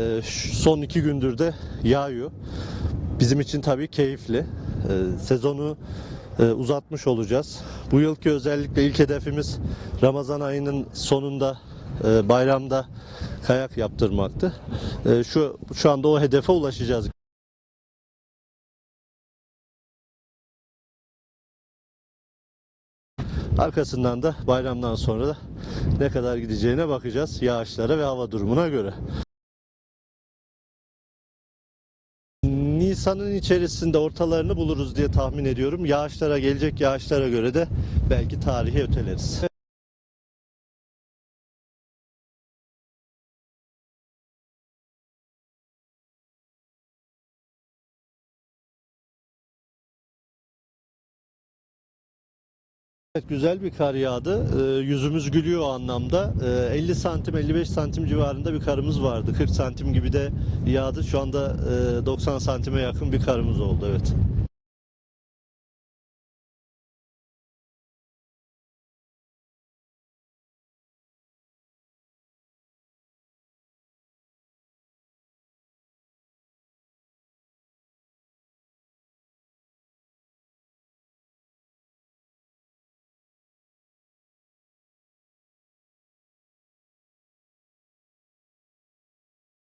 Ee, Son iki gündür de yağıyor. Bizim için tabii keyifli. Ee, Sezonu e, uzatmış olacağız. Bu yılki özellikle ilk hedefimiz Ramazan ayının sonunda e, bayramda kayak yaptırmaktı. E, Şu şu anda o hedefe ulaşacağız. Arkasından da bayramdan sonra da ne kadar gideceğine bakacağız yağışlara ve hava durumuna göre. Nisan'ın içerisinde ortalarını buluruz diye tahmin ediyorum. Yağışlara gelecek yağışlara göre de belki tarihi öteleriz. Evet, güzel bir kar yağdı. Ee, yüzümüz gülüyor o anlamda. Ee, 50 santim 55 santim civarında bir karımız vardı. 40 santim gibi de yağdı. Şu anda e, 90 santime yakın bir karımız oldu evet.